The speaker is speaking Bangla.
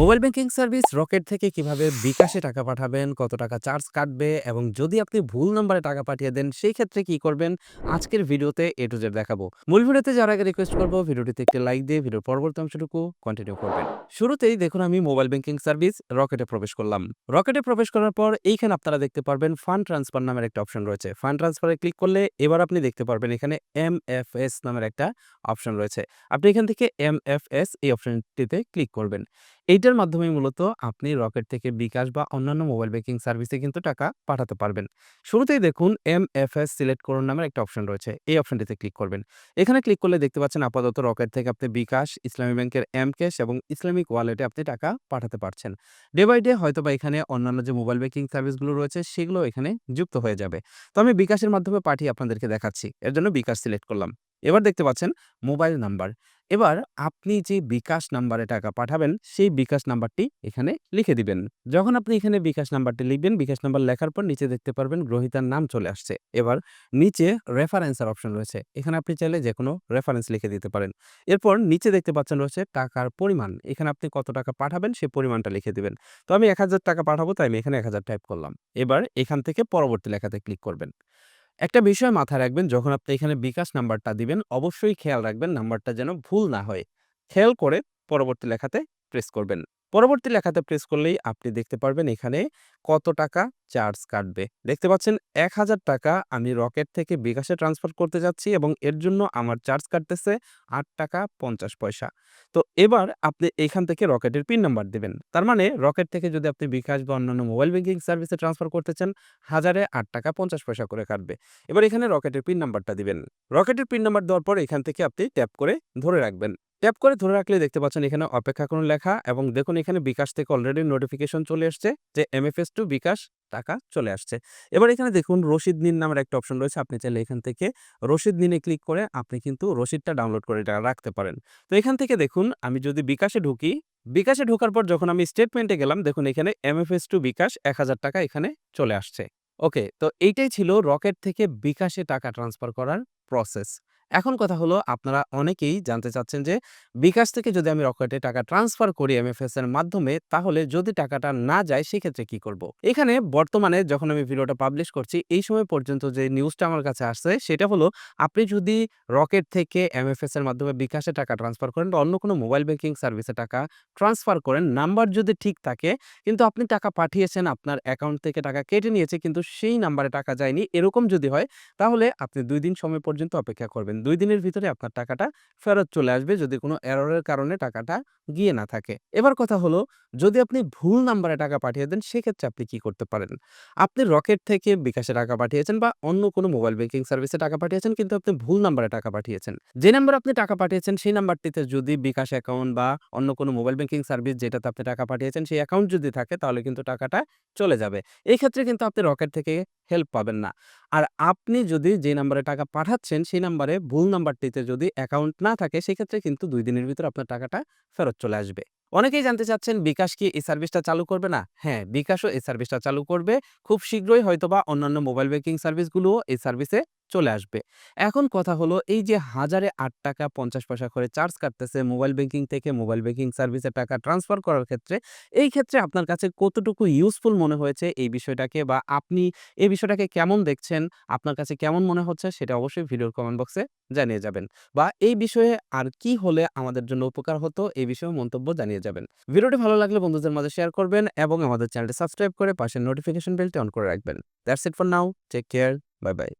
মোবাইল ব্যাংকিং সার্ভিস রকেট থেকে কীভাবে বিকাশে টাকা পাঠাবেন, কত টাকা চার্জ কাটবে এবং যদি আপনি ভুল নম্বরে টাকা পাঠিয়ে দেন সেই ক্ষেত্রে কি করবেন আজকের ভিডিওতে এ টু জেড দেখাবো। মূল ভিডিওতে যাওয়ার আগে রিকোয়েস্ট করব ভিডিওটিতে একটি লাইক দিয়ে ভিডিওর পরবর্তী অংশটুকু কন্টিনিউ করবেন। শুরুতেই দেখুন আমি মোবাইল ব্যাংকিং সার্ভিস রকেটে প্রবেশ করলাম। রকেটে প্রবেশ করার পর এইখানে আপনারা দেখতে পারবেন ফান্ড ট্রান্সফার নামের একটা অপশন রয়েছে। ফান্ড ট্রান্সফারে ক্লিক করলে এবার আপনি দেখতে পারবেন এখানে এম এফ এস নামের একটা অপশন রয়েছে। আপনি এখান থেকে এম এফ এস এই অপশনটিতে ক্লিক করবেন। এইটার মাধ্যমে মূলত আপনি রকেট থেকে বিকাশ বা অন্যান্য মোবাইল ব্যাংকিং সার্ভিসে কিন্তু টাকা পাঠাতে পারবেন। শুরুতেই দেখুন এম এফ এস সিলেক্ট করুন নামের একটা অপশন রয়েছে। এই অপশনটিতে ক্লিক করবেন। এখানে ক্লিক করলে দেখতে পাচ্ছেন আপাতত রকেট থেকে আপনি বিকাশ, ইসলামী ব্যাংকের এমক্যাশ এবং ইসলামিক ওয়ালেটে আপনি টাকা পাঠাতে পারছেন। ডে বাই ডে হয়তোবা এখানে অন্যান্য যে মোবাইল ব্যাংকিং সার্ভিসগুলো রয়েছে সেগুলো এখানে যুক্ত হয়ে যাবে। তো আমি বিকাশের মাধ্যমে পাঠিয়ে আপনাদেরকে দেখাচ্ছি। এর জন্য বিকাশ সিলেক্ট করলাম। এবার দেখতে পাচ্ছেন মোবাইল নাম্বার। এবার আপনি যে বিকাশ নাম্বারে টাকা পাঠাবেন সেই বিকাশ নাম্বারটি এখানে লিখে দিবেন। যখন আপনি এখানে বিকাশ নাম্বারটি লিখবেন, বিকাশ নাম্বার লেখার পর নিচে দেখতে পারবেন গ্রহীতার নাম চলে আসছে। এবার নিচে রেফারেন্সের অপশন রয়েছে। এখানে আপনি চাইলে যেকোনো রেফারেন্স লিখে দিতে পারেন। এরপর নিচে দেখতে পাচ্ছেন রয়েছে টাকার পরিমাণ। এখানে আপনি কত টাকা পাঠাবেন সেই পরিমাণটা লিখে দিবেন। তো আমি ৳১,০০০ টাকা পাঠাবো তাই আমি এখানে ১,০০০ টাইপ করলাম। এবার এখান থেকে পরবর্তী লেখাতে ক্লিক করবেন। একটা বিষয় মাথায় রাখবেন, যখন আপনি এখানে বিকাশ নাম্বারটা দিবেন, অবশ্যই খেয়াল রাখবেন নাম্বারটা যেন ভুল না হয়। খেয়াল করে পরবর্তী লেখাতে প্রেস করবেন। পরবর্তী লেখাতে প্রেস করলেই আপনি দেখতে পারবেন এখানে কত টাকা চার্জ কাটবে। দেখতে পাচ্ছেন ৳১,০০০ টাকা আমি রকেট থেকে বিকাশে ট্রান্সফার করতে যাচ্ছি এবং এর জন্য আমার চার্জ কাটতেছে ৳৮.৫০ তো এবার আপনি এখান থেকে রকেটের পিন নাম্বার দেবেন তার মানে রকেট থেকে যদি আপনি বিকাশ বা অন্যান্য মোবাইল ব্যাংকিং সার্ভিসে ট্রান্সফার করতে চান, হাজারে ৳৮.৫০ করে কাটবে। এবার এখানে রকেটের পিন নাম্বারটা দিবেন। রকেটের পিন নাম্বার দেওয়ার পর এখান থেকে আপনি ট্যাপ করে ধরে রাখবেন। ট্যাপ করে ধরে রাখলে দেখতে পাচ্ছেন এখানে অপেক্ষা করুন লেখা এবং দেখুন এখানে বিকাশ থেকে অলরেডি নোটিফিকেশন চলে এসছে যে এমএফএস টু বিকাশ টাকা চলে আসছে। এবার এখানে দেখুন রসিদ নিন নামের একটা অপশন রয়েছে। আপনি চাইলে এখান থেকে রসিদ নিনে ক্লিক করে আপনি কিন্তু রসিদটা ডাউনলোড করে রাখতে পারেন। তো এখান থেকে দেখুন আমি যদি বিকাশে ঢুকি, বিকাশে ঢোকার পর যখন আমি স্টেটমেন্টে গেলাম দেখুন এখানে এমএফএস টু বিকাশ ৳১,০০০ টাকা এখানে চলে আসছে। ওকে তো এইটাই ছিল রকেট থেকে বিকাশে টাকা ট্রান্সফার করার প্রসেস। এখন কথা হলো আপনারা অনেকেই জানতে চাচ্ছেন যে বিকাশ থেকে যদি আমি রকেটে টাকা ট্রান্সফার করি এমএফএস এর মাধ্যমে তাহলে যদি টাকাটা না যায় সেক্ষেত্রে কি করব? এখানে বর্তমানে যখন আমি ভিডিওটা পাবলিশ করছি এই সময় পর্যন্ত যে নিউজটা আমার কাছে আসছে সেটা হলো আপনি যদি রকেট থেকে এমএফএস এর মাধ্যমে বিকাশে টাকা ট্রান্সফার করেন অন্য কোনো মোবাইল ব্যাংকিং সার্ভিসে টাকা ট্রান্সফার করেন, নাম্বার যদি ঠিক থাকে কিন্তু আপনি টাকা পাঠিয়েছেন আপনার অ্যাকাউন্ট থেকে টাকা কেটে নিয়েছে কিন্তু সেই নাম্বারে টাকা যায়নি এরকম যদি হয় তাহলে আপনি দুই দিন সময় পর্যন্ত অপেক্ষা করবেন। ২ দিনের ভিতরে আপনার টাকাটা ফেরত চলে আসবে যদি কোনো এররের কারণে টাকাটা গিয়ে না থাকে। এবার কথা হলো, যদি আপনি ভুল নাম্বারে টাকা পাঠিয়ে দেন, সেক্ষেত্রে আপনি কি করতে পারেন? আপনি রকেট থেকে বিকাশে টাকা পাঠিয়েছেন বা অন্য কোনো মোবাইল ব্যাংকিং সার্ভিসে টাকা পাঠিয়েছেন, কিন্তু আপনি ভুল নাম্বারে টাকা পাঠিয়েছেন। যে নাম্বারে আপনি টাকা পাঠিয়েছেন, সেই নাম্বারটিতে যদি বিকাশ অ্যাকাউন্ট বা অন্য কোনো মোবাইল ব্যাংকিং সার্ভিস যেটাতে আপনি টাকা পাঠিয়েছেন, সেই অ্যাকাউন্ট যদি থাকে, তাহলে কিন্তু টাকাটা চলে যাবে। এই ক্ষেত্রে কিন্তু আপনি রকেট থেকে হেল্প পাবেন না। আর আপনি যদি যে নাম্বারে টাকা পাঠাচ্ছেন সেই নাম্বারে ভুল নাম্বারটিতে যদি অ্যাকাউন্ট না থাকে সেক্ষেত্রে কিন্তু দুই দিনের ভিতর আপনার টাকাটা ফেরত চলে আসবে। অনেকেই জানতে চাচ্ছেন বিকাশ কি এই সার্ভিসটা চালু করবে না? হ্যাঁ, বিকাশও এই সার্ভিসটা চালু করবে। খুব শীঘ্রই হয়তোবা অন্যান্য মোবাইল ব্যাঙ্কিং সার্ভিসগুলোও এই সার্ভিসে চলে আসবে। এখন কথা হলো এই যে হাজারে ৳৮.৫০ করে চার্জ কাটতেছে মোবাইল ব্যাংকিং থেকে মোবাইল ব্যাংকিং সার্ভিসে টাকা ট্রান্সফার করার ক্ষেত্রে, এই ক্ষেত্রে আপনার কাছে কতটুকু ইউজফুল মনে হয়েছে এই বিষয়টাকে বা আপনি এই বিষয়টাকে কেমন দেখছেন, আপনার কাছে কেমন মনে হচ্ছে সেটা অবশ্যই ভিডিওর কমেন্ট বক্সে জানিয়ে যাবেন। বা এই বিষয়ে আর কি হলে আমাদের জন্য উপকার হতো এই বিষয়ে মন্তব্য জানিয়ে যাবেন। ভিডিওটি ভালো লাগলে বন্ধুদের মাঝে শেয়ার করবেন এবং আমাদের চ্যানেলটি সাবস্ক্রাইব করে পাশের নোটিফিকেশন বেলটি অন করে রাখবেন। That's it for now. Take care. Bye, bye.